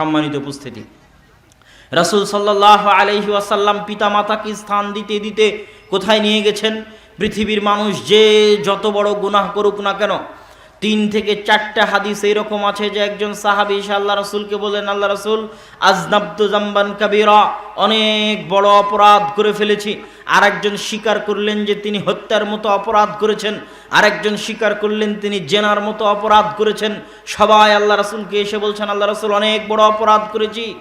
সম্মানিত উপস্থিতি। রাসুল সাল্লাহ আলহি আসাল্লাম পিতা মাতাকে স্থান দিতে দিতে কোথায় নিয়ে গেছেন? পৃথিবীর মানুষ যে যত বড় গুনাহ করুক না কেন তিন থেকে চারটা হাদিস এইরকম আছে যে একজন সাহাবি এসে আল্লাহ রসুলকে বলেন আল্লাহ রসুল আজনাব্দু জাম্বান কাবিরা। অনেক বড় অপরাধ করে ফেলেছি। আর একজন স্বীকার করলেন যে তিনি হত্যার মতো অপরাধ করেছেন। আরেকজন স্বীকার করলেন তিনি জেনার মতো অপরাধ করেছেন। সবাই আল্লাহ রসুলকে এসে বলছেন, আল্লাহ রসুল, অনেক বড় অপরাধ করেছি।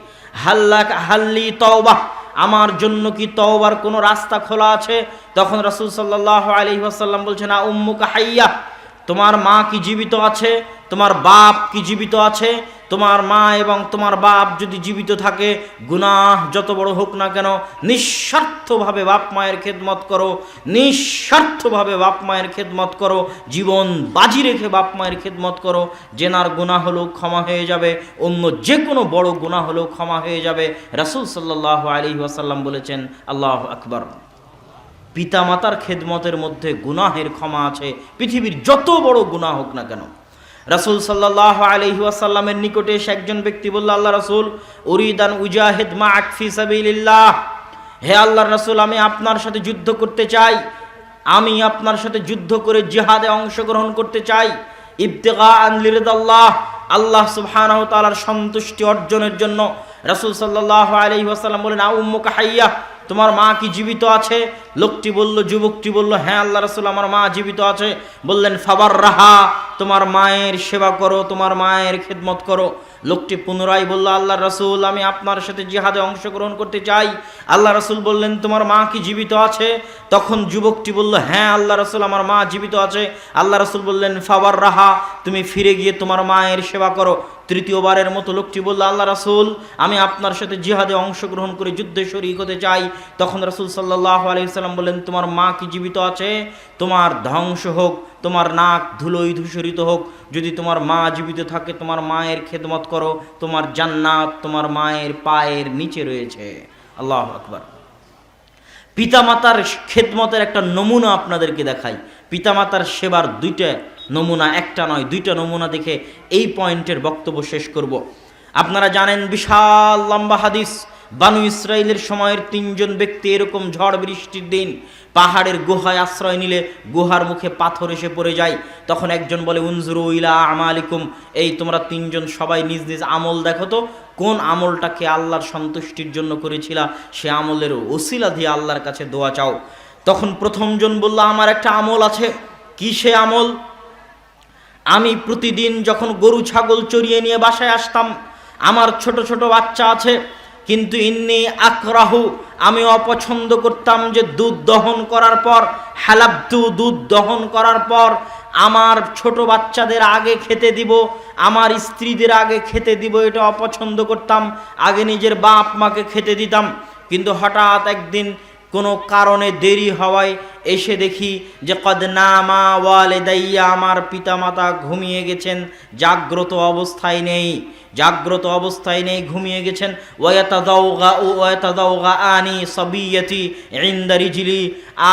হাল্লা হাল্লি তওবাহ আমার জন্য কি তওবার কোনো রাস্তা খোলা আছে? তখন রাসূল সাল্লাল্লাহু আলাইহি ওয়াসাল্লাম বলছেন, আ উম্মুকা হাইয়া। তোমার মা কি জীবিত আছে? তোমার বাপ কি জীবিত আছে? তোমার মা এবং তোমার বাপ যদি জীবিত থাকে, গুনাহ যত বড় হোক না কেন, নিঃস্বার্থভাবে বাপ মায়ের খেদমত করো, নিঃস্বার্থভাবে বাপ মায়ের খেদমত করো, জীবন বাজি রেখে বাপ মায়ের খেদমত করো, জেনার গুনাহ হলেও ক্ষমা হয়ে যাবে, অন্য যে কোনো বড় গুণা হলেও ক্ষমা হয়ে যাবে। রাসূল সাল্লাহ আলী ওয়াসাল্লাম বলেছেন, আল্লাহ আকবর। পিতামাতার খেদমতের মধ্যে গুনাহের ক্ষমা আছে, পৃথিবীর যত বড় গুনাহ হোক না কেন। রাসূল সাল্লাহ আলহি ওয়াসাল্লামের নিকটে এসে একজন ব্যক্তি বলল, আল্লাহ রাসূল, উরিদান উজাহিদ মা আকফি সাবিলিল্লাহ। হে আল্লাহ রাসূল, আমি আপনার সাথে যুদ্ধ করতে চাই। আমি আপনার সাথে যুদ্ধ করে জিহাদে অংশগ্রহণ করতে চাই। ইবতেগা আনলিরদাল্লাহ আল্লাহ সুবহানাহু সন্তুষ্টি অর্জনের জন্য। রাসূল সাল্লাল্লাহু আলাইহি ওয়াসাল্লাম বলেন আ হাইয়া তোমার মা কি জীবিত আছে? লোকটি বলল, যুবকটি বলল হ্যাঁ আল্লাহ রসুল আমার মা জীবিত আছে। বললেন ফাবার রাহা তোমার মায়ের সেবা করো, তোমার মায়ের খেদমত করো। লোকটি পুনরায় বলল, আল্লাহ রসুল, আমি আপনার সাথে জিহাদে অংশগ্রহণ করতে চাই। আল্লাহ রসুল বললেন, তোমার মা কি জীবিত আছে? তখন যুবকটি বলল হ্যাঁ আল্লাহ রসুল আমার মা জীবিত আছে। আল্লাহ রসুল বললেন ফাবার রাহা তুমি ফিরে গিয়ে তোমার মায়ের সেবা করো। তৃতীয়বারের মতো লোকটি বলল, আল্লাহ রাসুল, আমি আপনার সাথে জিহাদে অংশগ্রহণ করে যুদ্ধে শরিক হতে চাই। তখন রাসুল সাল্লাহ আলাইসাল্লাম বললেন, তোমার মা কি জীবিত আছে? তোমার ধ্বংস হোক, তোমার নাক ধুলোই ধূসরিত হোক। যদি তোমার মা জীবিত থাকে, তোমার মায়ের খেদমত করো। তোমার জান্নাত তোমার মায়ের পায়ের নিচে রয়েছে। আল্লাহ আকবার। পিতামাতার খেদমতের একটা নমুনা আপনাদেরকে দেখাই। পিতামাতার সেবার দুইটা নমুনা, একটা নয়, দুইটা নমুনা দেখে এই পয়েন্টের বক্তব্য শেষ করব। আপনারা জানেন বিশাল লম্বা হাদিস, বানু ইসরায়েলের সময়ের তিনজন ব্যক্তি এরকম ঝড় বৃষ্টির দিন, পাহাড়ের গুহায় আশ্রয় নিলে গুহার মুখে পাথর এসে পড়ে যায়। তখন একজন বলে, উনজুরু ইলা আমালিকুম। এই তোমরা তিনজন সবাই নিজ নিজ আমল দেখো তো, কোন আমলটাকে আল্লাহর সন্তুষ্টির জন্য করেছিলা? সে আমলের ওসিলা দিয়ে আল্লাহর কাছে দোয়া চাও। তখন প্রথমজন বলল, আমার একটা আমল আছে। কি সে আমল? আমি প্রতিদিন যখন গরু, ছাগল চড়িয়ে নিয়ে বাসায় আসতাম, আমার ছোট ছোট বাচ্চা আছে, কিন্তু ইন্নি আকরাহু, আমি অপছন্দ করতাম যে দুধ দহন করার পর হালাব্দু দুধ দহন করার পর, আমার ছোট বাচ্চাদের আগে খেতে দিব, আমার স্ত্রীদের আগে খেতে দিব, এটা অপছন্দ করতাম, আগে নিজের বাপ মাকে খেতে দিতাম। কিন্তু হঠাৎ একদিন কোনো কারণে দেরি হওয়ায় এসে দেখি যে কদ নামা ওয়ালেদাইয়া আমার পিতামাতা ঘুমিয়ে গেছেন, জাগ্রত অবস্থায় নেই। জাগ্রত অবস্থায় নেই, ঘুমিয়ে গেছেন। ওয়াতা দাওগা ও ওয়াতা দাওগা আনি সবিয়তি ইন্দারিজিলি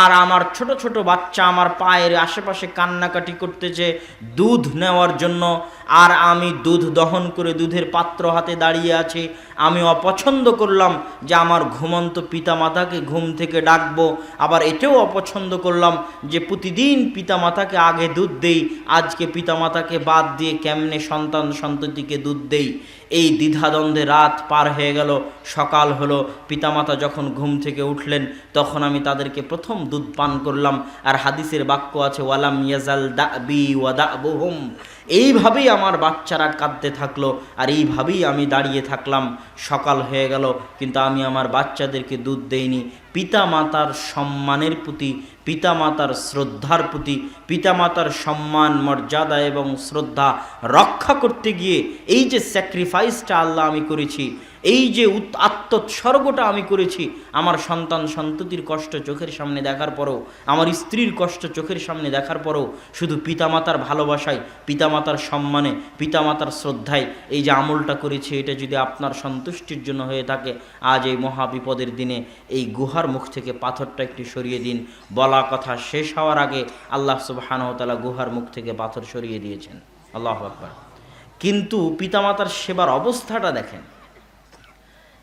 আর আমার ছোট ছোট বাচ্চা আমার পায়ের আশেপাশে কান্নাকাটি করতেছে, দুধ নেওয়ার জন্য। আর আমি দুধ দহন করে দুধের পাত্র হাতে দাঁড়িয়ে আছে। আমি অপছন্দ করলাম যে আমার ঘুমন্ত পিতামাতাকে ঘুম থেকে ডাকবো। আবার এটাও অপছন্দ করলাম যে প্রতিদিন পিতামাতাকে আগে দুধ দেই। আজকে পিতামাতাকে বাদ দিয়ে কেমনে সন্তান সন্ততিকে দুধ দেই? এই দ্বিধাদ্বন্দ্বে রাত পার হয়ে গেল। সকাল হলো। পিতামাতা যখন ঘুম থেকে উঠলেন, তখন আমি তাদেরকে প্রথম দুধ পান করলাম। আর হাদিসের বাক্য আছে, ওয়ালাম ইয়াজাল দা বি ওয়া দা বহুম এইভাবেই আমার বাচ্চারা কাঁদতে থাকল আর এইভাবেই আমি দাঁড়িয়ে থাকলাম। সকাল হয়ে গেল, কিন্তু আমি আমার বাচ্চাদেরকে দুধ দেইনি। পিতা মাতার সম্মানের প্রতি, পিতামাতার শ্রদ্ধার প্রতি, পিতামাতার সম্মান, মর্যাদা এবং শ্রদ্ধা রক্ষা করতে গিয়ে এই যে স্যাক্রিফাইসটা আল্লাহ আমি করেছি এই যে আত্মোৎসর্গটা আমি করেছি, আমার সন্তান সন্ততির কষ্ট চোখের সামনে দেখার পরও, আমার স্ত্রীর কষ্ট চোখের সামনে দেখার পরও, শুধু পিতামাতার ভালোবাসায় পিতামাতার সম্মানে, পিতামাতার শ্রদ্ধায় এই যে আমলটা করেছি, এটা যদি আপনার সন্তুষ্টির জন্য হয়ে থাকে, আজ এই মহা বিপদের দিনে এই গুহার মুখ থেকে পাথরটা একটু সরিয়ে দিন। বলা কথা শেষ হওয়ার আগে আল্লাহ সুবাহানহতালা গুহার মুখ থেকে পাথর সরিয়ে দিয়েছেন। আল্লাহ আকবার। কিন্তু পিতামাতার সেবার অবস্থাটা দেখেন।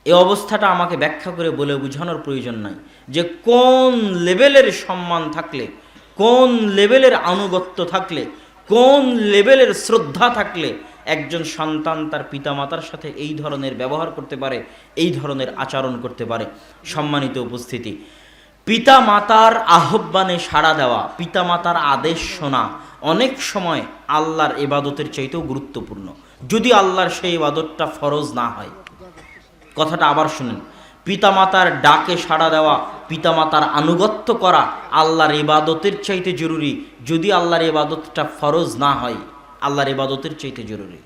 এই অবস্থাটা আমাকে ব্যাখ্যা করে বলে বোঝানোর প্রয়োজন নাই যে কোন লেভেলের সম্মান থাকলে, কোন লেভেলের আনুগত্য থাকলে, কোন লেভেলের শ্রদ্ধা থাকলে একজন সন্তান তার পিতামাতার সাথে এই ধরনের ব্যবহার করতে পারে, এই ধরনের আচরণ করতে পারে। সম্মানিত উপস্থিতি পিতা মাতার আহ্বানে সাড়া দেওয়া পিতা মাতার আদেশ শোনা অনেক সময় আল্লাহর এবাদতের চাইতেও গুরুত্বপূর্ণ। যদি আল্লাহর সেই ইবাদতটা ফরজ না হয় কথাটা আবার শুনেন। পিতামাতার ডাকে সাড়া দেওয়া, পিতামাতার আনুগত্য করা আল্লাহর ইবাদতের চাইতে জরুরি। যদি আল্লাহর ইবাদতটা ফরজ না হয়, আল্লাহর ইবাদতের চাইতে জরুরি।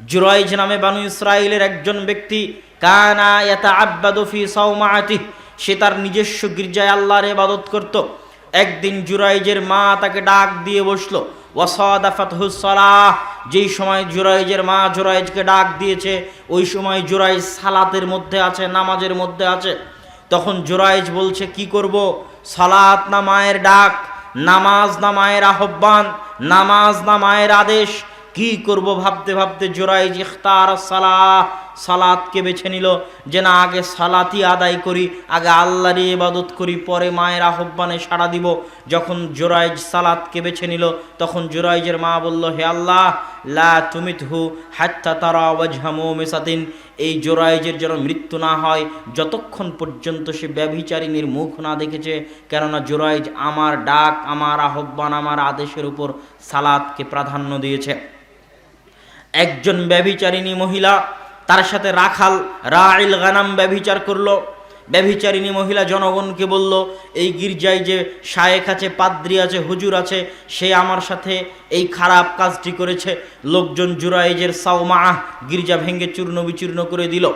জুরাইজ নামে বানু ইসরায়েলের একজন ব্যক্তি, কানা ইয়াতা আব্বাদফি সৌমাআতি সে তার নিজস্ব গির্জায় আল্লাহর ইবাদত করত। একদিন জুরাইজের মা তাকে ডাক দিয়ে বসল ওয়াসাদাফাতহুসলাহ যেই সময় জুরাইজের মা জুরাইজকে ডাক দিয়েছে, ওই সময় জুরাইজ সালাতের মধ্যে আছে, নামাজের মধ্যে আছে। তখন জুরাইজ বলছে, কি করব? সালাত না মায়ের ডাক, নামাজ না মায়ের আহ্বান, নামাজ না মায়ের আদেশ, কি করব ভাবতে ভাবতে জোরাইজ ইখতার সালাহ সালাতকে বেছে নিল, যে না, আগে সালাতি আদায় করি, আগে আল্লাহরই ইবাদত করি, পরে মায়ের আহ্বানে সাড়া দিব। যখন জোরাইজ সালাতকে বেছে নিল, তখন জোরাইজের মা বলল, হে আল্লাহ, লা তুমিতহু হাত্তা তারা ওয়াজহামু এই জোরাইজের যেন মৃত্যু না হয়, যতক্ষণ পর্যন্ত সে ব্যভিচারিণীর মুখ না দেখেছে, কেননা জোরাইজ আমার ডাক, আমার আহ্বান, আমার আদেশের উপর সালাতকে প্রাধান্য দিয়েছে। একজন ব্যভিচারিণী মহিলা তার সাথে রাখাল রাইল গানাম ব্যভিচার করল। ব্যভিচারিণী মহিলা জনগণকে বলল, এই গির্জায় যে শায়েক আছে, পাদ্রি আছে, হুজুর আছে, সে আমার সাথে এই খারাপ কাজটি করেছে। লোকজন জুরাইজের সাউমা গির্জা ভেঙে চূর্ণ বিচূর্ণ করে দিল।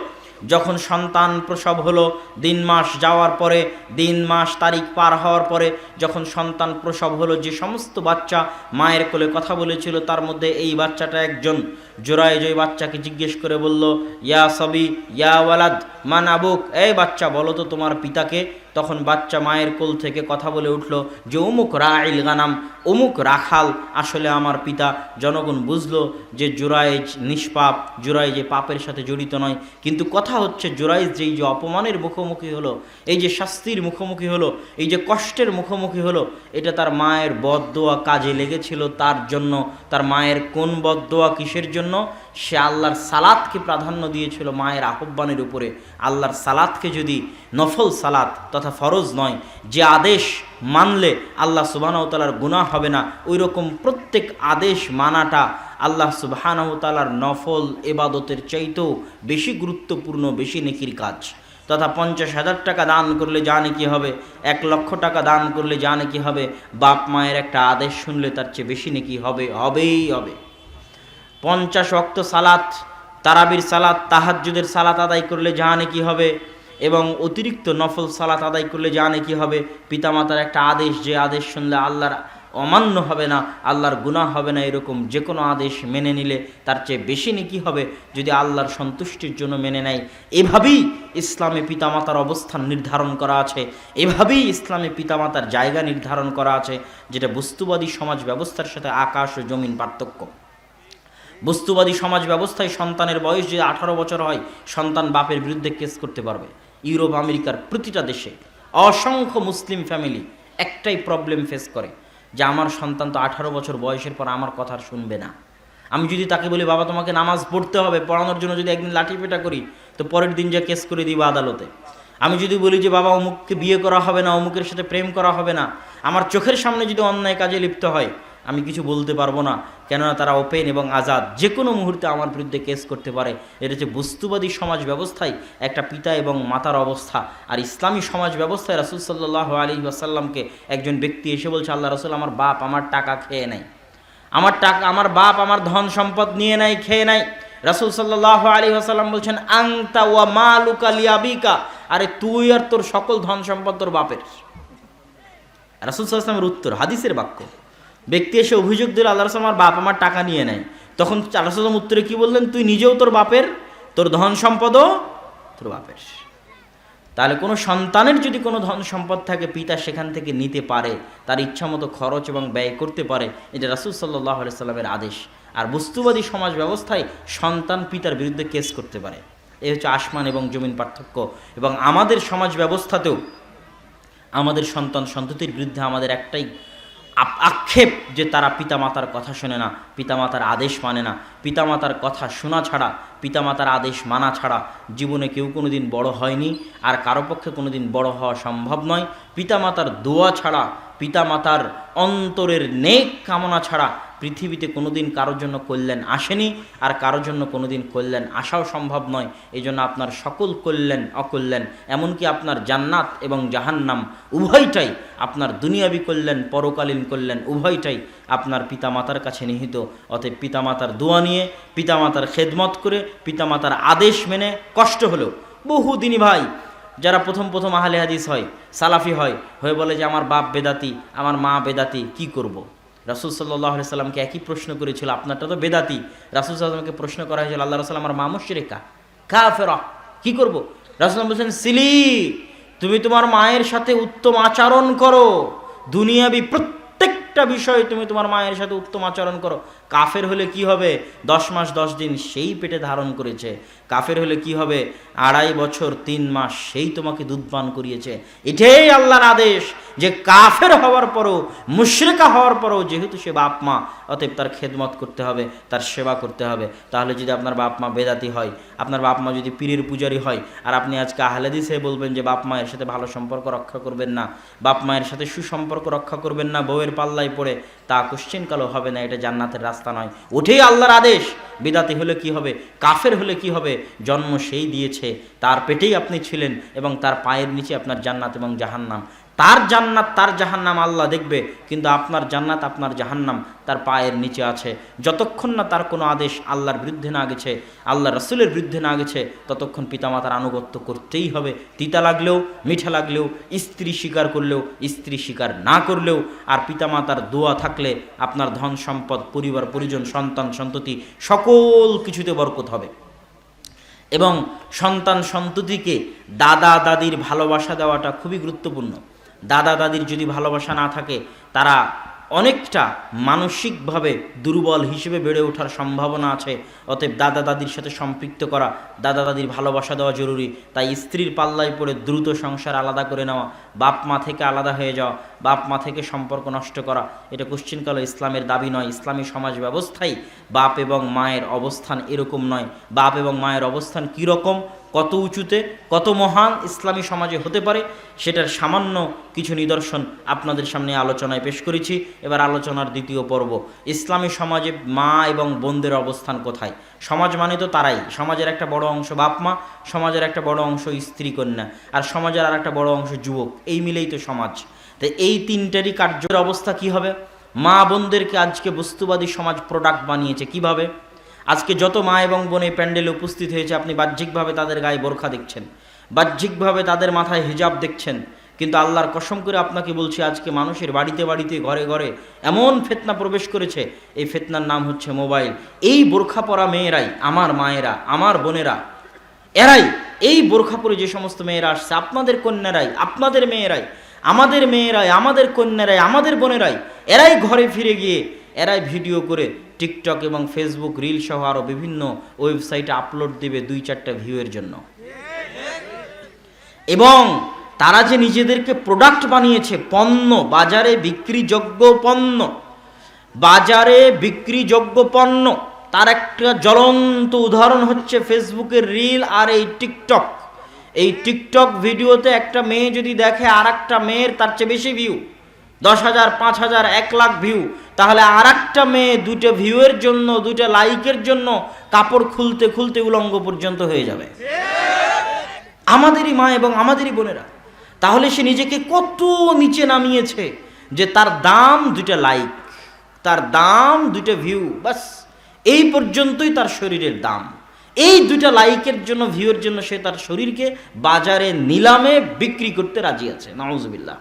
যখন সন্তান প্রসব হলো, দিন মাস যাওয়ার পরে, দিন মাস তারিখ পার হওয়ার পরে, যখন সন্তান প্রসব হলো, যে সমস্ত বাচ্চা মায়ের কোলে কথা বলেছিল, তার মধ্যে এই বাচ্চাটা একজন। জোড়ায় জয় বাচ্চাকে জিজ্ঞেস করে বলল, ইয়া সবি, ইয়া ওয়ালাদ, মান আবুক? এই বাচ্চা, বলো তো তোমার পিতাকে? তখন বাচ্চা মায়ের কোল থেকে কথা বলে উঠল, যে অমুক রাইল গানাম অমুক রাখাল, আসলে আমার পিতা। জনগণ বুঝলো যে জুরাইজ নিষ্পাপ, জুরাইজ যে পাপের সাথে জড়িত নয়। কিন্তু কথা হচ্ছে জুরাইজ যেই যে অপমানের মুখোমুখি হলো, এই যে শাস্তির মুখোমুখি হলো, এই যে কষ্টের মুখোমুখি হলো, এটা তার মায়ের বদদোয়া কাজে লেগেছিল তার জন্য। তার মায়ের কোন বদদোয়া কিসের জন্য? সে আল্লাহর সালাদকে প্রাধান্য দিয়েছিল মায়ের আহ্বানের উপরে। আল্লাহর সালাদকে যদি নফল সালাত তথা ফরজ নয়, যে আদেশ মানলে আল্লাহ সুবাহতালার গুনাহ হবে না ওই রকম প্রত্যেক আদেশ মানাটা আল্লাহ সুবাহানহতালার নফল এবাদতের চাইতেও বেশি গুরুত্বপূর্ণ, বেশি নেকির কাজ। তথা পঞ্চাশ হাজার টাকা দান করলে জানে কি হবে, এক লক্ষ টাকা দান করলে জানে কি হবে, বাপ মায়ের একটা আদেশ শুনলে তার চেয়ে বেশি নেকি হবে, হবেই হবে। পঞ্চাশ অক্ত সালাত, তারাবির সালাত, তাহাজ্জুদের সালাত আদায় করলে জানে কি হবে? এবং অতিরিক্ত নফল সালাত আদায় করলে জানে কি হবে? পিতামাতার একটা আদেশ, যে আদেশ শুনলে আল্লাহর অমান্য হবে না, আল্লাহর গুনাহ হবে না, এরকম যে কোনো আদেশ মেনে নিলে তার চেয়ে বেশি নেকি হবে যদি আল্লাহর সন্তুষ্টির জন্য মেনে নেয়। এভাবেই ইসলামে পিতামাতার অবস্থান নির্ধারণ করা আছে। এভাবেই ইসলামে পিতামাতার জায়গা নির্ধারণ করা আছে, যেটা বস্তুবাদী সমাজ ব্যবস্থার সাথে আকাশ ও জমিন পার্থক্য। বস্তুবাদী সমাজ ব্যবস্থায় সন্তানের বয়স যে আঠারো বছর হয়, সন্তান বাপের বিরুদ্ধে কেস করতে পারবে। ইউরোপ, আমেরিকার প্রতিটা দেশে অসংখ্য মুসলিম ফ্যামিলি একটাই প্রবলেম ফেস করে, যে আমার সন্তান তো আঠারো বছর বয়সের পর আমার কথা শুনবে না। আমি যদি তাকে বলি, বাবা, তোমাকে নামাজ পড়তে হবে, পড়ানোর জন্য যদি একদিন লাঠি পেটা করি, তো পরের দিন যা কেস করে দিব আদালতে। আমি যদি বলি যে, বাবা, অমুককে বিয়ে করা হবে না, অমুকের সাথে প্রেম করা হবে না, আমার চোখের সামনে যদি অন্যায় কাজে লিপ্ত হয় আমি কিছু বলতে পারব না। কেননা তারা ওপেন এবং আজাদ যে কোনো মুহূর্তে আমার বিরুদ্ধে কেস করতে পারে। এটা হচ্ছে বস্তুবাদী সমাজ ব্যবস্থায় একটা পিতা এবং মাতার অবস্থা। আর ইসলামী সমাজ ব্যবস্থায় রাসুল সাল্লাহ আলী আসাল্লামকে একজন ব্যক্তি এসে বলছে, আল্লাহ রসুল, আমার বাপ আমার টাকা খেয়ে নেয়। আমার টাকা, আমার বাপ আমার ধন সম্পদ নিয়ে নেয়, খেয়ে নেয়। রাসুল সাল্লাহ আলী আসাল্লাম বলছেন আংতা ওয়া মালুকা লিয়াবিকা। আরে তুই আর তোর সকল ধন সম্পদ তোর বাপের। রাসুল সাল্লামের উত্তর, হাদিসের বাক্য। ব্যক্তি এসে অভিযোগ দিল, আল্লাহ রসুল আমার বাপ আমার টাকা নিয়ে নেয়। তখন আল্লাহ সাল্লাম উত্তরে কি বললেন? তুই নিজেও তোর বাপের, তোর ধন সম্পদও তোর বাপের। তাহলে কোনো সন্তানের যদি কোনো ধন সম্পদ থাকে, পিতা সেখান থেকে নিতে পারে, তার ইচ্ছা মতো খরচ এবং ব্যয় করতে পারে, এটা রাসুল সাল্লাহ সাল্লামের আদেশ। আর বস্তুবাদী সমাজ ব্যবস্থায় সন্তান পিতার বিরুদ্ধে কেস করতে পারে। এ হচ্ছে আসমান এবং জমিন পার্থক্য। এবং আমাদের সমাজ ব্যবস্থাতেও আমাদের সন্তান সন্ততির বিরুদ্ধে আমাদের একটাই আক্ষেপ যে তারা পিতামাতার কথা শোনে না, পিতামাতার আদেশ মানে না। পিতামাতার কথা শোনা ছাড়া, পিতামাতার আদেশ মানা ছাড়া জীবনে কেউ কোনো দিন বড় হয়নি, আর কারও পক্ষে কোনো দিন বড় হওয়া সম্ভব নয়। পিতামাতার দোয়া ছাড়া পিতামাতার অন্তরের নেক কামনা ছাড়া পৃথিবীতে কোনোদিন কারোর জন্য কল্যাণ আসেনি আর কারোর জন্য কোনোদিন কল্যাণ আসাও সম্ভব নয়। এই জন্য আপনার সকল কল্যাণ অকল্যাণ, এমনকি আপনার জান্নাত এবং জাহান্নাম, উভয়টাই আপনার দুনিয়াবি কল্যাণ, পরকালীন কল্যাণ উভয়টাই আপনার পিতামাতার কাছে নিহিত। অতএব পিতামাতার দোয়া নিয়ে, পিতামাতার খেদমত করে, পিতামাতার আদেশ মেনে কষ্ট হলেও, বহুদিনই ভাই যারা প্রথম প্রথম আহলে হাদিস হয়, সালাফি হয়, হয়ে বলে যে আমার বাপ বেদাতি, আমার মা বেদাতি, কি করব। রাসুল সাল্লাহ সাল্লামকে একই প্রশ্ন করেছিল, আপনারটা তো বেদাতি রাসুল সাল্লামকে প্রশ্ন করা হয়েছিল, আল্লাহ রসাল আমার মা মুশরিকা কা ফেরা কী করব রাসুল বলছেন, সিলি, তুমি তোমার মায়ের সাথে উত্তম আচরণ করো, দুনিয়াবি প্রত্যেকটা বিষয়ে তুমি তোমার মায়ের সাথে উত্তম আচরণ করো। কাফের হলে কি হবে? দশ মাস, দশ দিন সেই পেটে ধারণ করেছে। কাফের হলে কি হবে? আড়াই বছর, তিন মাস সেই তোমাকে দুধ পান করিয়েছে। এটাই আল্লাহর আদেশ যে কাফের হওয়ার পরও, মুশরেকা হওয়ার পরও যেহেতু সে বাপ মা, অতএব তার খেদমত করতে হবে, তার সেবা করতে হবে। তাহলে যদি আপনার বাপ মা বেদাতি হয়, আপনার বাপ মা যদি পীরের পূজারি হয়, আর আপনি আজকে আহলেদিস বলবেন যে বাপ মায়ের সাথে ভালো সম্পর্ক রক্ষা করবেন না, বাপ মায়ের সাথে সুসম্পর্ক রক্ষা করবেন না, বউয়ের পাল্লায় পড়ে, তা কোশ্চেন কালো হবে না, এটা জান্নাতের রাস্তা নয়। উঠেই আল্লাহর আদেশ, বিদাতি হলে কি হবে, কাফের হলে কি হবে, জন্ম সেই দিয়েছে, তার পেটেই আপনি ছিলেন এবং তার পায়ের নিচে আপনার জান্নাত এবং জাহান্নাম। তার জান্নাত, তার জাহান্নাম আল্লাহ দেখবে, কিন্তু আপনার জান্নাত আপনার জাহান্নাম, তার পায়ের নিচে আছে। যতক্ষণ না তার কোনো আদেশ আল্লাহর বিরুদ্ধে না গেছে আল্লাহ রসুলের বিরুদ্ধে না গেছে, ততক্ষণ পিতামাতার আনুগত্য করতেই হবে। তিতা লাগলেও, মিঠা লাগলেও, স্ত্রী স্বীকার করলেও, স্ত্রী স্বীকার না করলেও, আর পিতামাতার দোয়া থাকলে আপনার ধন সম্পদ, পরিবার, পরিজন, সন্তান, সন্ততি, সকল কিছুতে বরকত হবে। এবং সন্তান সন্ততিকে দাদা দাদির ভালোবাসা দেওয়াটা খুবই গুরুত্বপূর্ণ। দাদা দাদির যদি ভালোবাসা না থাকে, তারা অনেকটা মানসিকভাবে দুর্বল হিসেবে বেড়ে ওঠার সম্ভাবনা আছে। অতএব দাদা দাদির সাথে সম্পৃক্ত করা, দাদা দাদির ভালোবাসা দেওয়া জরুরি। তাই স্ত্রীর পাল্লায় পড়ে দ্রুত সংসার আলাদা করে নেওয়া, বাপ মা থেকে আলাদা হয়ে যাওয়া, বাপ মা থেকে সম্পর্ক নষ্ট করা, এটা কোশ্চিনকাল ইসলামের দাবি নয়। ইসলামী সমাজ ব্যবস্থায় বাপ এবং মায়ের অবস্থান এরকম নয়। বাপ এবং মায়ের অবস্থান কীরকম কত উঁচুতে, কত মহান ইসলামী সমাজে হতে পারে, সেটার সামান্য কিছু নিদর্শন আপনাদের সামনে আলোচনায় পেশ করেছি। এবার আলোচনার দ্বিতীয় পর্ব, ইসলামী সমাজে মা এবং বোনদের অবস্থান কোথায়? সমাজ মানে তো তারাই, সমাজের একটা বড় অংশ বাপ মা, সমাজের একটা বড় অংশ স্ত্রী কন্যা, আর সমাজের আর একটা বড় অংশ যুবক, এই মিলেই তো সমাজ। তো এই তিনটারই কার্যের অবস্থা কি হবে? মা বোনদেরকে আজকে বস্তুবাদী সমাজ প্রোডাক্ট বানিয়েছে কীভাবে? আজকে যত মা এবং বোন এই প্যান্ডেলে উপস্থিত হয়েছে, আপনি বাহ্যিকভাবে তাদের গায়ে বোরখা দেখছেন। বাহ্যিকভাবে তাদের মাথায় হিজাব দেখছেন। কিন্তু আল্লাহর কসম করে আপনাকে বলছি, আজকে মানুষের বাড়িতে বাড়িতে, ঘরে ঘরে এমন ফেতনা প্রবেশ করেছে। এই ফেতনার নাম হচ্ছে মোবাইল। এই বোরখা পরা মেয়েরাই, আমার মায়েরা, আমার বোনেরা, এরাই এই বোরখা পরে যে সমস্ত মেয়েরা আসছে, আপনাদের কন্যারাই, আপনাদের মেয়েরাই, আমাদের মেয়েরাই, আমাদের কন্যারাই, আমাদের বোনেরাই, এরাই ঘরে ফিরে গিয়ে, এরাই ভিডিও করে টিকটক এবং ফেসবুক রিল সহ আরও বিভিন্ন ওয়েবসাইটে আপলোড দেবে দুই চারটা ভিউয়ের জন্য। এবং তারা যে নিজেদেরকে প্রোডাক্ট বানিয়েছে, পণ্য, বাজারে বিক্রিযোগ্য পণ্য, বাজারে বিক্রিযোগ্য পণ্য, তার একটা জ্বলন্ত উদাহরণ হচ্ছে ফেসবুকের রিল আর এই টিকটক। এই টিকটক ভিডিওতে একটা মেয়ে যদি দেখে আর একটা মেয়ের তার চেয়ে বেশি ভিউ দশ হাজার, পাঁচ হাজার, এক লাখ ভিউ তাহলে আর একটা মেয়ে দুটো ভিউয়ের জন্য দুটো লাইকের জন্য কাপড় খুলতে খুলতে উলঙ্গ পর্যন্ত হয়ে যাবে। আমাদেরই মা এবং আমাদেরই বোনেরা, তাহলে সে নিজেকে কত নিচে নামিয়েছে যে তার দাম দুইটা লাইক তার দাম দুইটা ভিউ বাস এই পর্যন্তই তার শরীরের দাম। এই দুইটা লাইকের জন্য ভিউয়ের জন্য সে তার শরীরকে বাজারে নিলামে বিক্রি করতে রাজি আছে। নওয়াজবিল্লাহ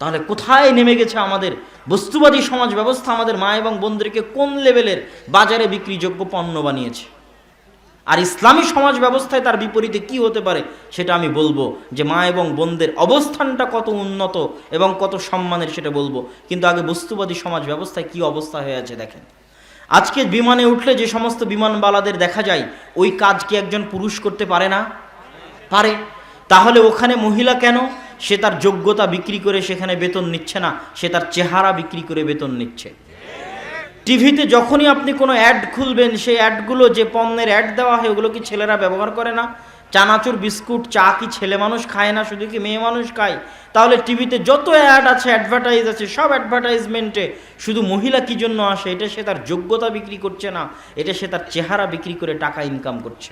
তাহলে কোথায় নেমে গেছে আমাদের? বস্তুবাদী সমাজ ব্যবস্থা আমাদের মা এবং বোনদেরকে কোন লেভেলের বাজারে বিক্রিযোগ্য পণ্য বানিয়েছে? আর ইসলামী সমাজ ব্যবস্থায় তার বিপরীতে কি হতে পারে সেটা আমি বলব যে মা এবং বোনদের অবস্থানটা কত উন্নত এবং কত সম্মানের সেটা বলব। কিন্তু আগে বস্তুবাদী সমাজ ব্যবস্থায় কি অবস্থা হয়ে আছে দেখেন। আজকে বিমানে উঠলে যে সমস্ত বিমানবালাদের দেখা যায়, ওই কাজ কি একজন পুরুষ করতে পারে না? পারে। তাহলে ওখানে মহিলা কেন? সে তার যোগ্যতা বিক্রি করে সেখানে বেতন নিচ্ছে না, সে তার চেহারা বিক্রি করে বেতন নিচ্ছে। টিভিতে যখনই আপনি কোনো অ্যাড খুলবেন, সেই অ্যাডগুলো যে পণ্যের অ্যাড দেওয়া হয়, ওগুলো কি ছেলেরা ব্যবহার করে না? চানাচুর, বিস্কুট, চা কি ছেলে মানুষ খায় না, শুধু কি মেয়ে মানুষ খায়? তাহলে টিভিতে যত অ্যাড আছে অ্যাডভার্টাইজ আছে, সব অ্যাডভার্টাইজমেন্টে শুধু মহিলা কি জন্য আসে? এটা সে তার যোগ্যতা বিক্রি করছে না, এটা সে তার চেহারা বিক্রি করে টাকা ইনকাম করছে।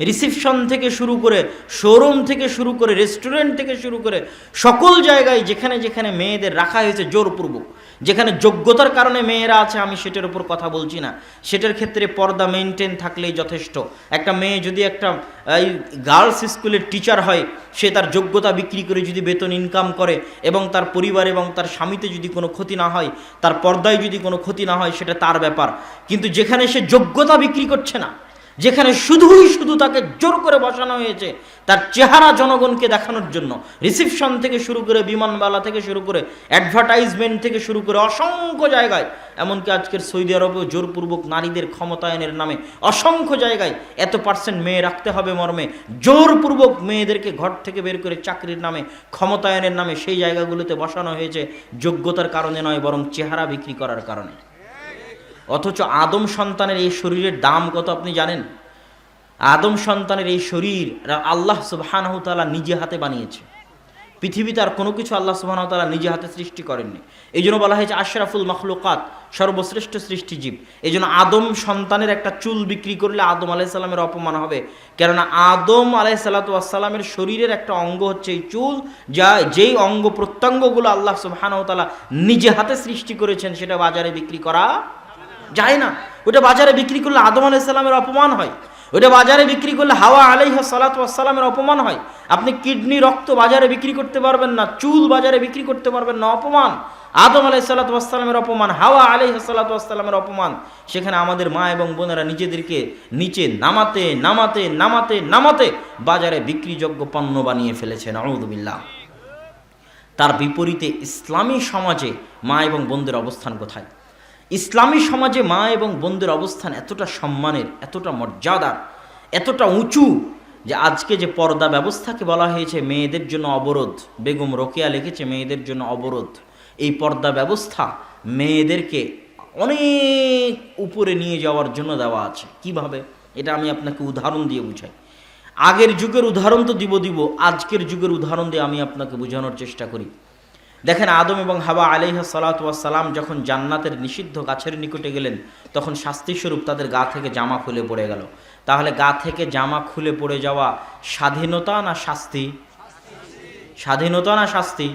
রিসিপশন থেকে শুরু করে শোরুম থেকে শুরু করে রেস্টুরেন্ট থেকে শুরু করে সকল জায়গায় যেখানে যেখানে মেয়েদের রাখা হয়েছে জোরপূর্বক, যেখানে যোগ্যতার কারণে মেয়েরা আছে, আমি সেটার উপর কথা বলছি না। সেটার ক্ষেত্রে পর্দা মেনটেন থাকলেই যথেষ্ট। একটা মেয়ে যদি একটা, এই গার্লস স্কুলের টিচার হয়, সে তার যোগ্যতা বিক্রি করে যদি বেতন ইনকাম করে এবং তার পরিবার এবং তার স্বামীতে যদি কোনো ক্ষতি না হয়, তার পর্দায় যদি কোনো ক্ষতি না হয়, সেটা তার ব্যাপার। কিন্তু যেখানে সে যোগ্যতা বিক্রি করছে না যেখানে শুধুই শুধু তাকে জোর করে বসানো হয়েছে, তার চেহারা জনগণকে দেখানোর জন্য। রিসিপশন থেকে শুরু করে বিমানবালা থেকে শুরু করে অ্যাডভার্টাইজমেন্ট থেকে শুরু করে অসংখ্য জায়গায়, এমনকি আজকের সৌদি আরবেও জোরপূর্বক নারীদের ক্ষমতায়নের নামে অসংখ্য জায়গায় এত পার্সেন্ট মেয়ে রাখতে হবে মর্মে, জোরপূর্বক মেয়েদেরকে ঘর থেকে বের করে চাকরির নামে, ক্ষমতায়নের নামে সেই জায়গাগুলোতে বসানো হয়েছে, যোগ্যতার কারণে নয়, বরং চেহারা বিক্রি করার কারণে। অথচ আদম সন্তানের এই শরীরের দাম কত আপনি জানেন? আদম সন্তানের এই শরীর আল্লাহ সুবাহানহতালা নিজে হাতে বানিয়েছে। পৃথিবীতে আর কোনো কিছু আল্লাহ সুবাহতালা নিজে হাতে সৃষ্টি করেননি। এই জন্য বলা হয়েছে আশরাফুল মখলুকাত সর্বশ্রেষ্ঠ সৃষ্টিজীব এই জন্য আদম সন্তানের একটা চুল বিক্রি করলে আদম আলাইসাল্লামের অপমান হবে। কেননা আদম আলাই সাল্লাতামের শরীরের একটা অঙ্গ হচ্ছে এই চুল, যা যেই অঙ্গ প্রত্যঙ্গগুলো আল্লাহ সুবাহানহতালা নিজে হাতে সৃষ্টি করেছেন, সেটা বাজারে বিক্রি করা যায় না। ওটা বাজারে বিক্রি করলে আদম আলাইসাল্লামের অপমান হয়। ওটা বাজারে বিক্রি করলে হাওয়া আলাইহ সালাতামের অপমান হয়। আপনি কিডনি, রক্ত বাজারে বিক্রি করতে পারবেন না, চুল বাজারে বিক্রি করতে পারবেন না, অপমান। আদম আলাই সাল্লাতামের অপমান, হাওয়া আলাই সাল্লাতামের অপমান। সেখানে আমাদের মা এবং বোনেরা নিজেদেরকে নিচে নামাতে নামাতে নামাতে নামাতে বাজারে বিক্রিযোগ্য পণ্য বানিয়ে ফেলেছেন। আউদুবিল্লাহ তার বিপরীতে ইসলামী সমাজে মা এবং বোনদের অবস্থান কোথায়? ইসলামী সমাজে মা এবং বোনদের অবস্থান এতটা সম্মানের, এতটা মর্যাদার, এতটা উঁচু যে আজকে যে পর্দা ব্যবস্থাকে বলা হয়েছে, মেয়েদের জন্য অবরোধ। বেগম রোকেয়া লিখেছে, মেয়েদের জন্য অবরোধ। এই পর্দা ব্যবস্থা মেয়েদেরকে অনেক উপরে নিয়ে যাওয়ার জন্য দেওয়া আছে। কীভাবে? এটা আমি আপনাকে উদাহরণ দিয়ে বুঝাই। আগের যুগের উদাহরণ তো দিব দিব, আজকের যুগের উদাহরণ দিয়ে আমি আপনাকে বোঝানোর চেষ্টা করি। দেখেন আদম এবং হাবা আলিহ সালাম যখন জান্নাতের নিষিদ্ধ গাছের নিকটে গেলেন, তখন শাস্তিস্বরূপ তাদের গা থেকে জামা খুলে পড়ে গেল। তাহলে গা থেকে জামা খুলে পড়ে যাওয়া স্বাধীনতা না শাস্তি? স্বাধীনতা না শাস্তি?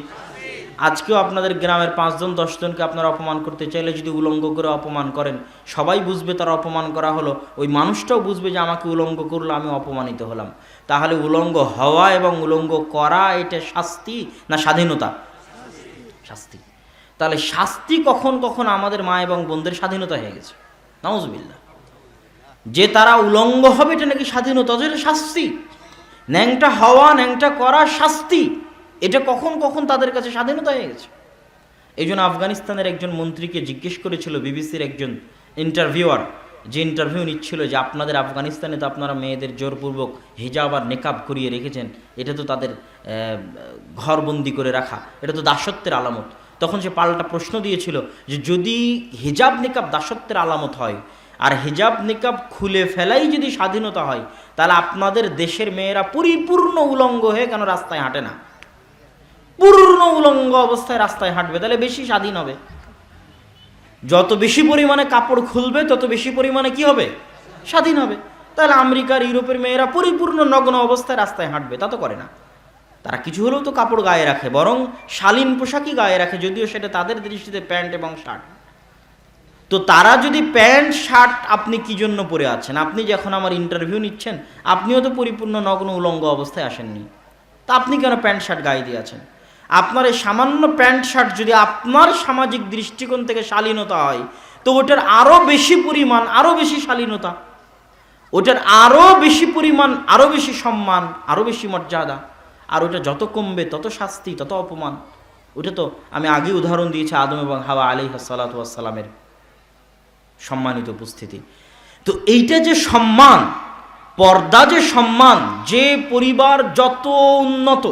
আজকেও আপনাদের গ্রামের পাঁচজন, দশজনকে আপনারা অপমান করতে চাইলে যদি উলঙ্গ করে অপমান করেন, সবাই বুঝবে তার অপমান করা হলো। ওই মানুষটাও বুঝবে যে আমাকে উলঙ্গ করল, আমি অপমানিত হলাম। তাহলে উলঙ্গ হওয়া এবং উলঙ্গ করা, এটা শাস্তি না স্বাধীনতা? শাস্তি। তাহলে শাস্তি কখন কখন আমাদের মা এবং বোনদের স্বাধীনতা হয়ে গেছে? নাউজবিল্লা যে তারা উলঙ্গ হবে, এটা নাকি স্বাধীনতা? এটা শাস্তি। ন্যাংটা হওয়া, ন্যাংটা করা শাস্তি। এটা কখন কখন তাদের কাছে স্বাধীনতা হয়ে গেছে? এই জন্য আফগানিস্তানের একজন মন্ত্রীকে জিজ্ঞেস করেছিল বিবিসির একজন ইন্টারভিউয়ার যে ইন্টারভিউ নিচ্ছিল যে আপনাদের আফগানিস্তানে তো আপনারা মেয়েদের জোরপূর্বক হিজাব আর নেকাব করিয়ে রেখেছেন, এটা তো তাদের ঘরবন্দি করে রাখা, এটা তো দাসত্বের আলামত। তখন সে পাল্টা প্রশ্ন দিয়েছিল যে যদি হিজাব নিকাব দাসত্বের আলামত হয়, আর হিজাব নিকাব খুলে ফেলাই যদি স্বাধীনতা হয়, তাহলে আপনাদের দেশের মেয়েরা পরিপূর্ণ উলঙ্গ হয়ে কেন রাস্তায় হাঁটে না? পূর্ণ উলঙ্গ অবস্থায় রাস্তায় হাঁটবে, তাহলে বেশি স্বাধীন হবে। যত বেশি পরিমাণে কাপড় খুলবে, তত বেশি পরিমাণে কি হবে? স্বাধীন হবে। তাহলে আমেরিকার, ইউরোপের মেয়েরা পরিপূর্ণ নগ্ন অবস্থায় রাস্তায় হাঁটবে, তা তো করে না। তারা কিছু হলেও তো কাপড় গায়ে রাখে, বরং শালীন পোশাকই গায়ে রাখে, যদিও সেটা তাদের দৃষ্টিতে প্যান্ট এবং শার্ট। তো তারা যদি প্যান্ট, শার্ট, আপনি কি জন্য পরে আছেন? আপনি যখন আমার ইন্টারভিউ নিচ্ছেন, আপনিও তো পরিপূর্ণ নগ্ন, উলঙ্গ অবস্থায় আসেননি। তা আপনি কেন প্যান্ট, শার্ট, গায়ে দিয়ে আছেন? আপনার এই সামান্য প্যান্ট শার্ট যদি আপনার সামাজিক দৃষ্টিকোণ থেকে শালীনতা হয়, তো ওটার আরও বেশি পরিমাণ আরও বেশি শালীনতা। ওটার আরও বেশি পরিমাণ আরও বেশি সম্মান আরও বেশি মর্যাদা। আর ওটা যত কমবে, তত শাস্তি, তত অপমান। ওটা তো আমি আগে উদাহরণ দিয়েছি আদম এবং হাওয়া আলী সালাতামের সম্মানিত উপস্থিতি। তো এইটা যে সম্মান, পর্দা যে সম্মান, যে পরিবার যত উন্নত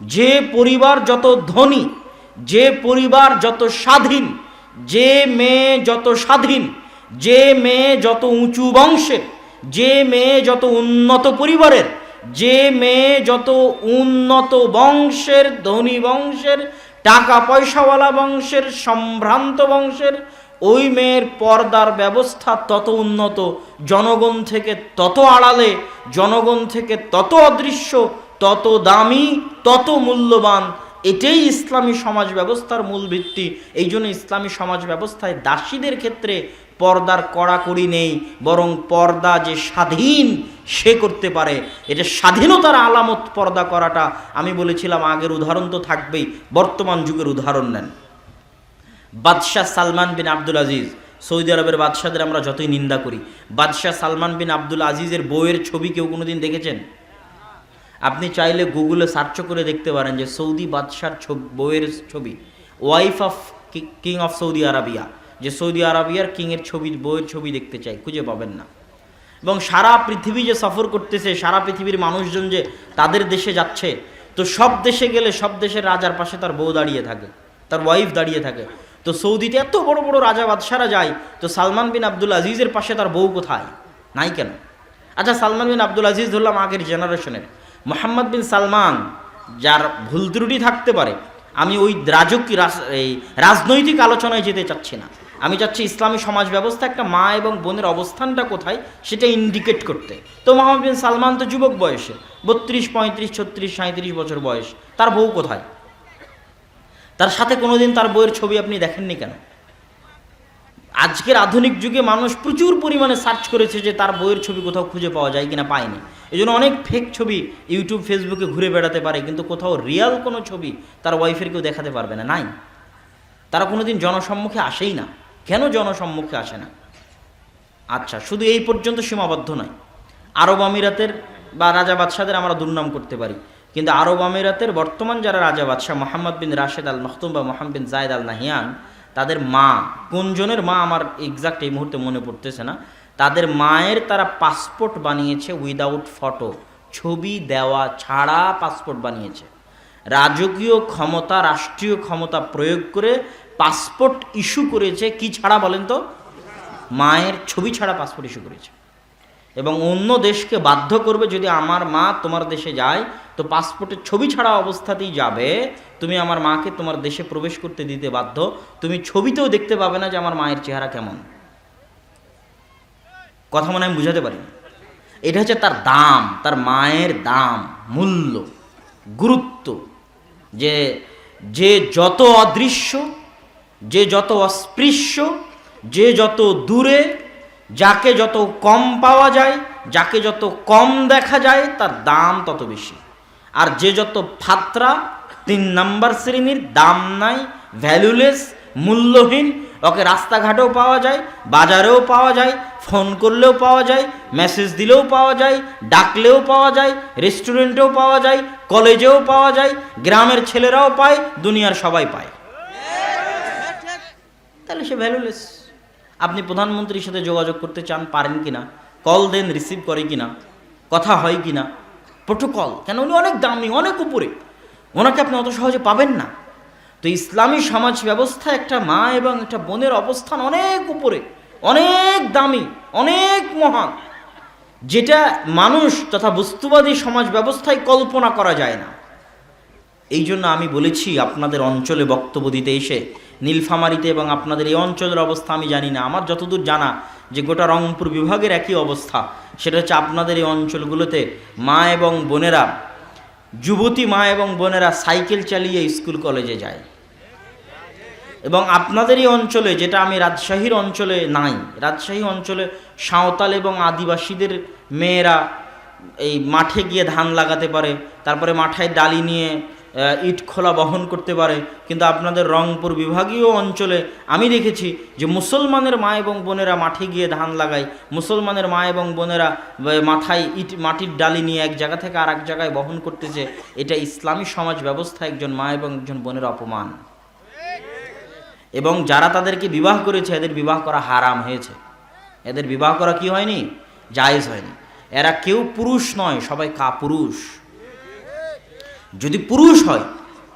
যে পরিবার যত ধনী, যে পরিবার যত স্বাধীন, যে মেয়ে যত স্বাধীন, যে মেয়ে যত উঁচু বংশের, যে মেয়ে যত উন্নত পরিবারের, যে মেয়ে যত উন্নত বংশের, ধনী বংশের টাকা পয়সাওয়ালা বংশের, সম্ভ্রান্ত বংশের, ওই মেয়ের পর্দার ব্যবস্থা তত উন্নত, জনগণ থেকে তত আড়ালে, জনগণ থেকে তত অদৃশ্য তত দামি, তত মূল্যবান। এটাই ইসলামী সমাজ ব্যবস্থার মূল ভিত্তি। এই জন্য ইসলামী সমাজ ব্যবস্থায় দাসীদের ক্ষেত্রে পর্দার কড়াকড়ি নেই, বরং পর্দা যে স্বাধীন, সে করতে পারে। এটা স্বাধীনতার আলামত পর্দা করাটা, আমি বলেছিলাম আগের উদাহরণ তো থাকবেই, বর্তমান যুগের উদাহরণ নেন। বাদশাহ সালমান বিন আব্দুল আজিজ, সৌদি আরবের বাদশাদের আমরা যতই নিন্দা করি, বাদশাহ সালমান বিন আব্দুল আজিজের বইয়ের ছবি কেউ কোনোদিন দেখেছেন? আপনি চাইলে গুগলে সার্চ করে দেখতে পারেন যে সৌদি বাদশার বইয়ের ছবি wife of king of Saudi Arabia যে সৌদি আরাবিয়ার কিংয়ের ছবি, বইয়ের ছবি দেখতে চাই, খুঁজে পাবেন না। এবং সারা পৃথিবী যে সফর করতেছে, সারা পৃথিবীর মানুষজন যে তাদের দেশে যাচ্ছে, তো সব দেশে গেলে সব দেশের রাজার পাশে তার বউ দাঁড়িয়ে থাকে, তার ওয়াইফ দাঁড়িয়ে থাকে। তো সৌদিতে এত বড় বড় রাজা বাদশারা যায়, তো সালমান বিন আব্দুল আজিজের পাশে তার বউ কোথায়? নাই কেন? আচ্ছা সালমান বিন আব্দুল আজিজ ধরলাম আগের জেনারেশনের মোহাম্মদ বিন সালমান, যার ভুল ত্রুটি থাকতে পারে, আমি ওই রাজক এই রাজনৈতিক আলোচনায় যেতে চাচ্ছি না। আমি চাচ্ছি ইসলামী সমাজ ব্যবস্থা, একটা মা এবং বোনের অবস্থানটা কোথায়, সেটা ইন্ডিকেট করতে। তো মোহাম্মদ বিন সালমান তো যুবক বয়সে, বত্রিশ, পঁয়ত্রিশ, ছত্রিশ সাঁত্রিশ বছর বয়স, তার বউ কোথায়? তার সাথে কোনোদিন তার বইয়ের ছবি আপনি দেখেননি কেন? আজকের আধুনিক যুগে মানুষ প্রচুর পরিমাণে সার্চ করেছে যে তার বইয়ের ছবি কোথাও খুঁজে পাওয়া যায় কিনা, পায়নি। এই জন্য অনেক ফেক ছবি ইউটিউব ফেসবুকে ঘুরে বেড়াতে পারে, কিন্তু কোথাও রিয়াল কোনো ছবি তার ওয়াইফের কেউ দেখাতে পারবে না, নাই। তারা কোনোদিন জনসম্মুখে আসেই না। কেন জনসম্মুখে আসে না? আচ্ছা শুধু এই পর্যন্ত সীমাবদ্ধ নয়। আরব আমিরাতের বা রাজা বাদশাদের আমরা দুর্নাম করতে পারি। কিন্তু আরব আমিরাতের বর্তমান যারা রাজা বাদশাহ, মোহাম্মদ বিন রাশেদ আল মখতুম বা মোহাম্মদ বিন জায়দ আল নাহিয়ান তাদের মা কোনজনের মা আমার এক্সাক্ট এই মুহূর্তে মনে পড়তেছে না। তাদের মায়ের তারা পাসপোর্ট বানিয়েছে উইদাউট ফটো ছবি দেওয়া ছাড়া পাসপোর্ট বানিয়েছে। রাজকীয় ক্ষমতা, রাষ্ট্রীয় ক্ষমতা প্রয়োগ করে পাসপোর্ট ইস্যু করেছে, কি ছাড়া বলেন তো? মায়ের ছবি ছাড়া পাসপোর্ট ইস্যু করেছে। এবং অন্য দেশকে বাধ্য করবে, যদি আমার মা তোমার দেশে যায়, তো পাসপোর্টের ছবি ছাড়া অবস্থাতেই যাবে। তুমি আমার মাকে তোমার দেশে প্রবেশ করতে দিতে বাধ্য। তুমি ছবিতেও দেখতে পাবে না যে আমার মায়ের চেহারা কেমন। কথা মনে আমি বুঝাতে পারি? এটা হচ্ছে তার দাম, তার মায়ের দাম, মূল্য, গুরুত্ব। যে যে যত অদৃশ্য, যে যত অস্পৃশ্য, যে যত দূরে, যাকে যত কম পাওয়া যায়, যাকে যত কম দেখা যায়, তার দাম তত বেশি। আর যে যত ফাত্রা, তিন নাম্বার শ্রেণির, দাম নাই ভ্যালুলেস মূল্যহীন ওকে রাস্তাঘাটেও পাওয়া যায়, বাজারেও পাওয়া যায়, ফোন করলেও পাওয়া যায়, মেসেজ দিলেও পাওয়া যায়, ডাকলেও পাওয়া যায়, রেস্টুরেন্টেও পাওয়া যায়, কলেজেও পাওয়া যায়, গ্রামের ছেলেরাও পায়, দুনিয়ার সবাই পায়। তাহলে সে ভ্যালুলেস আপনি প্রধানমন্ত্রীর সাথে যোগাযোগ করতে চান, পারেন কিনা? কল দেন রিসিভ করে কিনা? কথা হয় কিনা? প্রোটোকল কেন? উনি অনেক দামি, অনেক উপরে। ওনাকে আপনি অত সহজে পাবেন না। তো ইসলামী সমাজ ব্যবস্থা একটা মা এবং একটা বোনের অবস্থান অনেক উপরে, অনেক দামি, অনেক মহান, যেটা মানুষ তথা বস্তুবাদী সমাজ ব্যবস্থায় কল্পনা করা যায় না। এই জন্য আমি বলেছি, আপনাদের অঞ্চলে বক্তব্য দিতে এসে, নীলফামারিতে এবং আপনাদের এই অঞ্চলের অবস্থা আমি জানি না। আমার যতদূর জানা, যে গোটা রংপুর বিভাগের একই অবস্থা। সেটা হচ্ছে আপনাদের এই অঞ্চলগুলোতে মা এবং বোনেরা যুবতী মা এবং বোনেরা সাইকেল চালিয়ে স্কুল কলেজে যায়। এবং আপনাদেরই অঞ্চলে, যেটা আমি রাজশাহীর অঞ্চলে নাই, রাজশাহী অঞ্চলে সাঁওতাল এবং আদিবাসীদের মেয়েরা এই মাঠে গিয়ে ধান লাগাতে পারে, তারপরে মাঠায় ডালি নিয়ে ইট খোলা বহন করতে পারে। কিন্তু আপনাদের রংপুর বিভাগীয় অঞ্চলে আমি দেখেছি যে মুসলমানের মা এবং বোনেরা মাঠে গিয়ে ধান লাগায়। মুসলমানের মা এবং বোনেরা মাথায় ইট, মাটির ডালি নিয়ে এক জায়গা থেকে আর এক জায়গায় বহন করতেছে। এটা ইসলামী সমাজ ব্যবস্থা একজন মা এবং একজন বোনের অপমান। এবং যারা তাদেরকে বিবাহ করেছে, এদের বিবাহ করা হারাম হয়েছে। এদের বিবাহ করা কি হয়নি? জায়েজ হয়নি। এরা কেউ পুরুষ নয়, সবাই কা পুরুষ যদি পুরুষ হয়,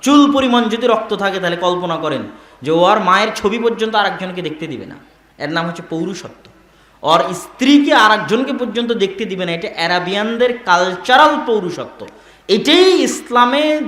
চুল পরিমাণ যদি রক্ত থাকে, তাহলে কল্পনা করেন যে ও আর মায়ের ছবি পর্যন্ত আরেকজনকে দেখতে দিবে না। এর নাম হচ্ছে পৌরুষত্ব। ওর স্ত্রীকে আরেকজনকে পর্যন্ত দেখতে দিবে না, এটা অ্যারাবিয়ানদের কালচারাল পৌরুষত্ব। এটাই ইসলামে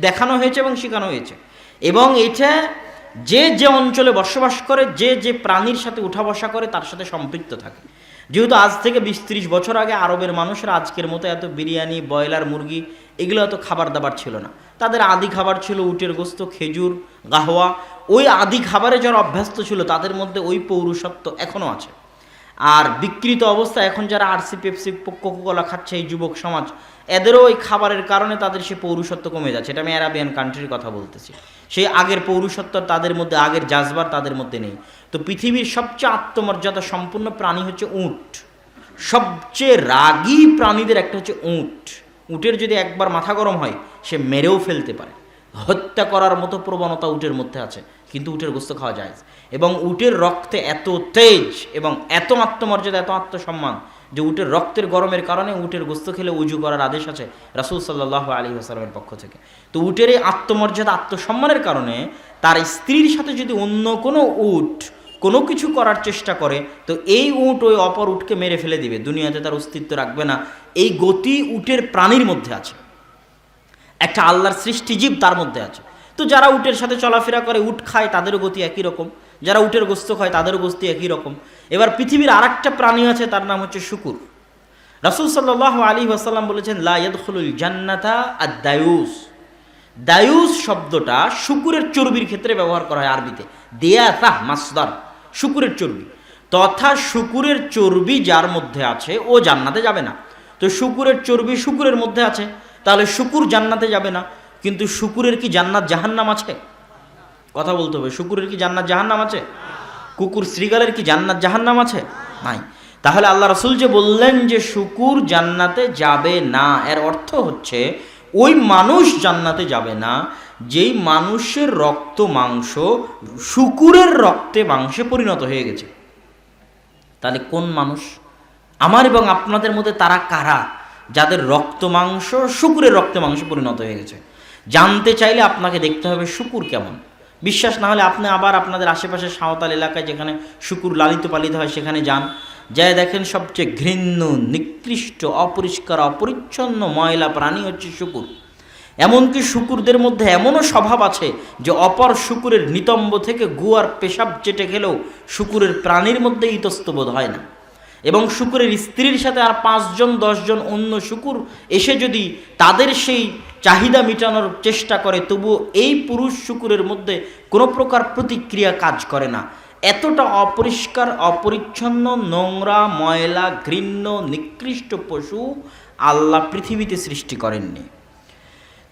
দেখানো হয়েছে এবং শেখানো হয়েছে। এবং এটা যে যে অঞ্চলে বসবাস করে, যে যে প্রাণীর সাথে উঠা বসা করে, তার সাথে সম্পৃক্ত থাকে। যেহেতু আজ থেকে বিশ ত্রিশ বছর আগে আরবের মানুষের আজকের মতো এত বিরিয়ানি, ব্রয়লার, মুরগি এগুলো এত খাবার দাবার ছিল না। তাদের আদি খাবার ছিল উটের গোস্ত, খেজুর, গাহওয়া। ওই আদি খাবারে যারা অভ্যস্ত ছিল, তাদের মধ্যে ওই পৌরুষত্ব এখনও আছে। আর বিকৃত অবস্থা এখন যারা আরসি পেপসি কোকোকলা খাচ্ছে এই যুবক সমাজ, এদেরও ওই খাবারের কারণে তাদের সে পৌরুষত্ব কমে যাচ্ছে। এটা আমি অ্যারাবিয়ান কান্ট্রির কথা বলতেছি। সেই আগের পৌরুষত্ব তাদের মধ্যে, আগের জাজবার তাদের মধ্যে নেই। তো পৃথিবীর সবচেয়ে আত্মমর্যাদা সম্পূর্ণ প্রাণী হচ্ছে উট। সবচেয়ে রাগী প্রাণীদের একটা হচ্ছে উট। উটের যদি একবার মাথা গরম হয়, সে মেরেও ফেলতে পারে। হত্যা করার মতো প্রবণতা উটের মধ্যে আছে, কিন্তু উটের গোস্ত খাওয়া যায়। এবং উটের রক্তে এত তেজ এবং এত আত্মমর্যাদা, এত আত্মসম্মান যে উটের রক্তের গরমের কারণে উটের গোস্ত খেলে উজু করার আদেশ আছে রাসুল সাল্লাহ আলী আসালামের পক্ষ থেকে। তো উটের এই আত্মমর্যাদা, আত্মসম্মানের কারণে তার স্ত্রীর সাথে যদি অন্য কোনো উট কোনো কিছু করার চেষ্টা করে, তো এই উট ওই অপর উটকে মেরে ফেলে দিবে। দুনিয়াতে তার অস্তিত্ব রাখবে না। এই গতি উটের প্রাণীর মধ্যে আছে। একটা আল্লাহর সৃষ্টিজীব তার মধ্যে আছে। তো যারা উটের সাথে চলাফেরা করে, উট খায়, তাদেরও গতি একই রকম। যারা উটের গোস্ত খায়, তাদেরও গতি একই রকম। এবার পৃথিবীর আর একটা প্রাণী আছে, তার নাম হচ্ছে শুকুর। রাসুল সাল্লাহ আলী আসাল্লাম বলেছেন লাইয়াদুল জান্নাতা আর দায়ুস দায়ুস শব্দটা শুকুরের চর্বির ক্ষেত্রে ব্যবহার করা হয় আরবিতে। দেয়া তাহ মাসদার, শুকুরের চর্বি। তথা শুকুরের চর্বি যার মধ্যে আছে, ও জান্নাতে যাবে না। তো শুকুরের চর্বি শুকুরের মধ্যে আছে, তাহলে শুকুর জান্নাতে যাবে না। কিন্তু শুকুরের কি জান্নাত জাহান্নাম আছে? কথা বলতে হবে, শুকুরের কি জান্নাত জাহান্নাম আছে? কুকুর শ্রীগালের কি জান্নাত জাহান্নাম আছে? নাই। তাহলে আল্লাহ রসুল যে বললেন যে শুকুর জান্নাতে যাবে না, এর অর্থ হচ্ছে ওই মানুষ জান্নাতে যাবে না, যেই মানুষের রক্ত মাংস, শুকুরের রক্তে মাংসে পরিণত হয়ে গেছে। তাহলে কোন মানুষ? আমার এবং আপনাদের মধ্যে তারা কারা? যাদের রক্ত মাংস, শুকুরের রক্ত মাংস পরিণত হয়ে গেছে। জানতে চাইলে আপনাকে দেখতে হবে শুকুর কেমন। বিশ্বাস না হলে আপনি আবার আপনাদের আশেপাশে সাঁওতাল এলাকায় যেখানে শুকুর লালিত পালিত হয়, সেখানে যান। যাই দেখেন সবচেয়ে ঘৃণ্য, নিকৃষ্ট, অপরিষ্কার, অপরিচ্ছন্ন ময়লা প্রাণী হচ্ছে শুকুর। এমনকি শুকুরদের মধ্যে এমনও স্বভাব আছে যে অপর শুকুরের নিতম্ব থেকে গুয়ার পেশাব চেটে খেলেও শুকুরের প্রাণীর মধ্যে ইতস্তবোধ হয় না। এবং শুকুরের স্ত্রীর সাথে আর পাঁচজন, দশজন অন্য শুকুর এসে যদি তাদের সেই চাহিদা মেটানোর চেষ্টা করে, তবুও এই পুরুষ শুকুরের মধ্যে কোনো প্রকার প্রতিক্রিয়া কাজ করে না। এতটা অপরিষ্কার, অপরিচ্ছন্ন, নোংরা, ময়লা, ঘৃণ্য, নিকৃষ্ট পশু আল্লাহ পৃথিবীতে সৃষ্টি করেননি।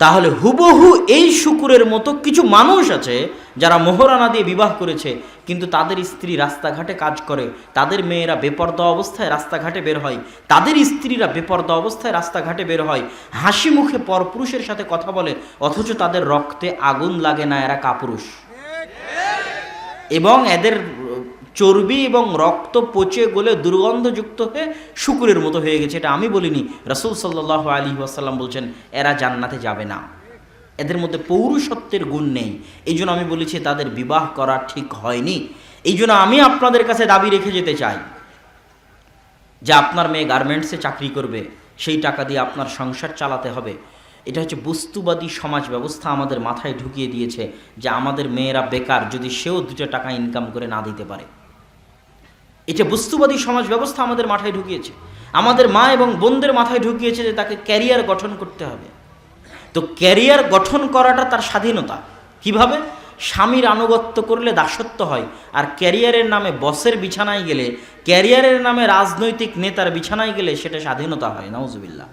তাহলে হুবহু এই শুকুরের মতো কিছু মানুষ আছে যারা মোহরানা দিয়ে বিবাহ করেছে, কিন্তু তাদের স্ত্রী রাস্তাঘাটে কাজ করে, তাদের মেয়েরা বেপর্দা অবস্থায় রাস্তাঘাটে বের হয়, তাদের স্ত্রীরা বেপর্দা অবস্থায় রাস্তাঘাটে বের হয়, হাসি মুখে পরপুরুষের সাথে কথা বলে, অথচ তাদের রক্তে আগুন লাগে না এরা কাপুরুষ। এবং এদের চর্বি এবং রক্ত পচে গলে দুর্গন্ধযুক্ত হয়ে শুকুরের মতো হয়ে গেছে, এটা আমি বলিনি। রসুল সাল্লাহ আলী আসাল্লাম বলছেন, এরা জান্নাতে যাবে না। এদের মধ্যে পৌরুষত্বের গুণ নেই। এই জন্য আমি বলেছি, তাদের বিবাহ করা ঠিক হয়নি। এই জন্য আমি আপনাদের কাছে দাবি রেখে যেতে চাই যে আপনার মেয়ে গার্মেন্টসে চাকরি করবে, সেই টাকা দিয়ে আপনার সংসার চালাতে হবে। এটা হচ্ছে বস্তুবাদী সমাজ ব্যবস্থা আমাদের মাথায় ঢুকিয়ে দিয়েছে যে আমাদের মেয়েরা বেকার, যদি সেও দুটো টাকা ইনকাম করে না দিতে পারে। এটা বস্তুবাদী সমাজ ব্যবস্থা আমাদের মাথায় ঢুকিয়েছে। আমাদের মা এবং বোনদের মাথায় ঢুকিয়েছে যে তাকে ক্যারিয়ার গঠন করতে হবে। তো ক্যারিয়ার গঠন করাটা তার স্বাধীনতা। কীভাবে? স্বামীর আনুগত্য করলে দাসত্ব হয়, আর ক্যারিয়ারের নামে বসের বিছানায় গেলে, ক্যারিয়ারের নামে রাজনৈতিক নেতার বিছানায় গেলে সেটা স্বাধীনতা হয় নওয়াজবিল্লা